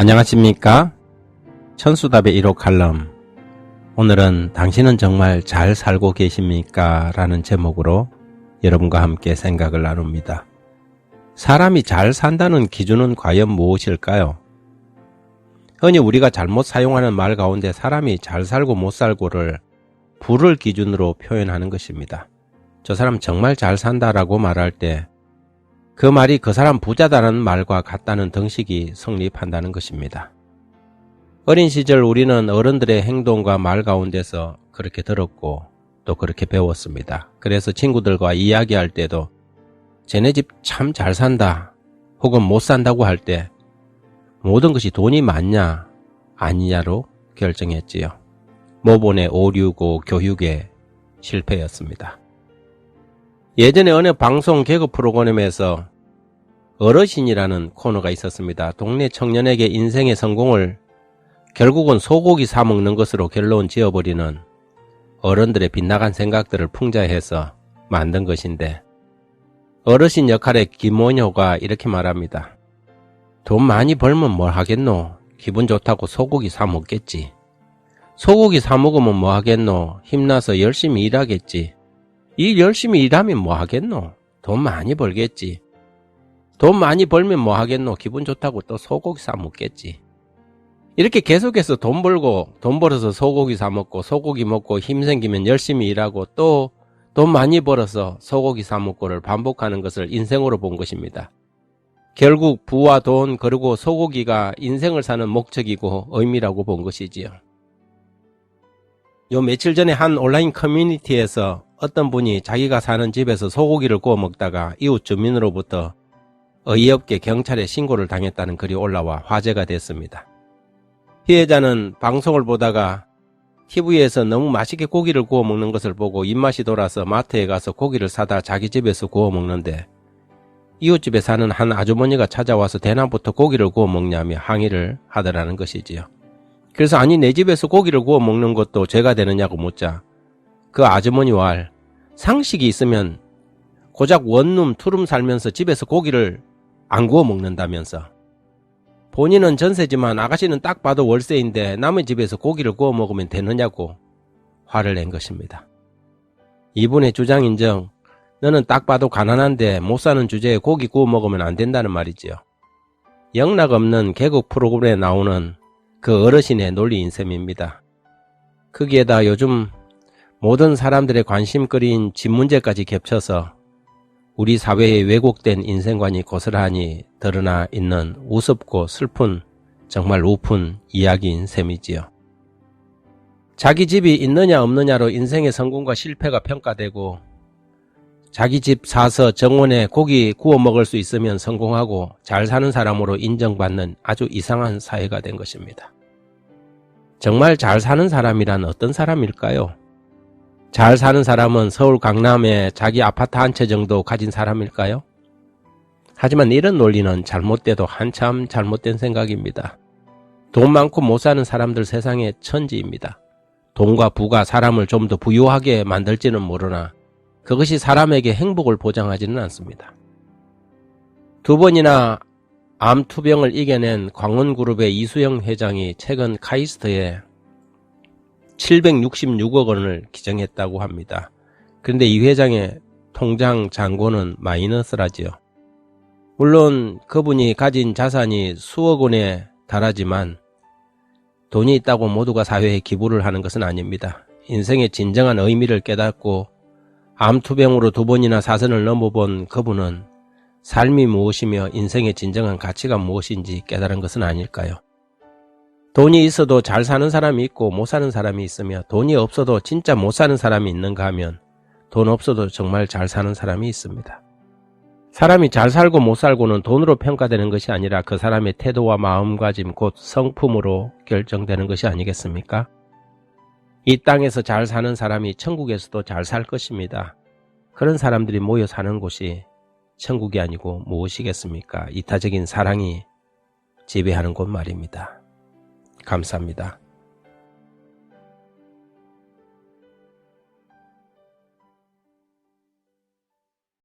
안녕하십니까? 천수답의 1호 칼럼. 오늘은 당신은 정말 잘 살고 계십니까? 라는 제목으로 여러분과 함께 생각을 나눕니다. 사람이 잘 산다는 기준은 과연 무엇일까요? 흔히 우리가 잘못 사용하는 말 가운데 사람이 잘 살고 못 살고를 부를 기준으로 표현하는 것입니다. 저 사람 정말 잘 산다라고 말할 때 그 말이 그 사람 부자다는 말과 같다는 등식이 성립한다는 것입니다. 어린 시절 우리는 어른들의 행동과 말 가운데서 그렇게 들었고 또 그렇게 배웠습니다. 그래서 친구들과 이야기할 때도 쟤네 집 참 잘 산다 혹은 못 산다고 할 때 모든 것이 돈이 많냐 아니냐로 결정했지요. 모본의 오류고 교육의 실패였습니다. 예전에 어느 방송 개그 프로그램에서 어르신이라는 코너가 있었습니다. 동네 청년에게 인생의 성공을 결국은 소고기 사 먹는 것으로 결론 지어버리는 어른들의 빗나간 생각들을 풍자해서 만든 것인데 어르신 역할의 김원효가 이렇게 말합니다. 돈 많이 벌면 뭘 하겠노? 기분 좋다고 소고기 사 먹겠지. 소고기 사 먹으면 뭐 하겠노? 힘나서 열심히 일하겠지. 일 열심히 일하면 뭐 하겠노? 돈 많이 벌겠지. 돈 많이 벌면 뭐 하겠노? 기분 좋다고 또 소고기 사 먹겠지. 이렇게 계속해서 돈 벌고 돈 벌어서 소고기 사 먹고 소고기 먹고 힘 생기면 열심히 일하고 또 돈 많이 벌어서 소고기 사 먹고를 반복하는 것을 인생으로 본 것입니다. 결국 부와 돈 그리고 소고기가 인생을 사는 목적이고 의미라고 본 것이지요. 요 며칠 전에 한 온라인 커뮤니티에서 어떤 분이 자기가 사는 집에서 소고기를 구워 먹다가 이웃 주민으로부터 어이없게 경찰에 신고를 당했다는 글이 올라와 화제가 됐습니다. 피해자는 방송을 보다가 TV에서 너무 맛있게 고기를 구워 먹는 것을 보고 입맛이 돌아서 마트에 가서 고기를 사다 자기 집에서 구워 먹는데 이웃집에 사는 한 아주머니가 찾아와서 대낮부터 고기를 구워 먹냐며 항의를 하더라는 것이지요. 그래서 아니 내 집에서 고기를 구워 먹는 것도 죄가 되느냐고 묻자 그 아주머니 왈 상식이 있으면 고작 원룸 투룸 살면서 집에서 고기를 안 구워 먹는다면서 본인은 전세지만 아가씨는 딱 봐도 월세인데 남의 집에서 고기를 구워 먹으면 되느냐고 화를 낸 것입니다. 이분의 주장 인정 너는 딱 봐도 가난한데 못 사는 주제에 고기 구워 먹으면 안 된다는 말이지요. 영락 없는 개국 프로그램에 나오는 그 어르신의 논리인 셈입니다. 거기에다 요즘 모든 사람들의 관심거리인 집 문제까지 겹쳐서 우리 사회의 왜곡된 인생관이 고스란히 드러나 있는 우습고 슬픈 정말 우픈 이야기인 셈이지요. 자기 집이 있느냐 없느냐로 인생의 성공과 실패가 평가되고 자기 집 사서 정원에 고기 구워 먹을 수 있으면 성공하고 잘 사는 사람으로 인정받는 아주 이상한 사회가 된 것입니다. 정말 잘 사는 사람이란 어떤 사람일까요? 잘 사는 사람은 서울 강남에 자기 아파트 한 채 정도 가진 사람일까요? 하지만 이런 논리는 잘못돼도 한참 잘못된 생각입니다. 돈 많고 못 사는 사람들 세상의 천지입니다. 돈과 부가 사람을 좀 더 부유하게 만들지는 모르나 그것이 사람에게 행복을 보장하지는 않습니다. 두 번이나 암 투병을 이겨낸 광원그룹의 이수영 회장이 최근 카이스트에 766억 원을 기증했다고 합니다. 그런데 이 회장의 통장 잔고는 마이너스라지요. 물론 그분이 가진 자산이 수억 원에 달하지만 돈이 있다고 모두가 사회에 기부를 하는 것은 아닙니다. 인생의 진정한 의미를 깨닫고 암투병으로 두 번이나 사선을 넘어본 그분은 삶이 무엇이며 인생의 진정한 가치가 무엇인지 깨달은 것은 아닐까요? 돈이 있어도 잘 사는 사람이 있고 못 사는 사람이 있으며 돈이 없어도 진짜 못 사는 사람이 있는가 하면 돈 없어도 정말 잘 사는 사람이 있습니다. 사람이 잘 살고 못 살고는 돈으로 평가되는 것이 아니라 그 사람의 태도와 마음가짐 곧 성품으로 결정되는 것이 아니겠습니까? 이 땅에서 잘 사는 사람이 천국에서도 잘 살 것입니다. 그런 사람들이 모여 사는 곳이 천국이 아니고 무엇이겠습니까? 이타적인 사랑이 지배하는 곳 말입니다. 감사합니다.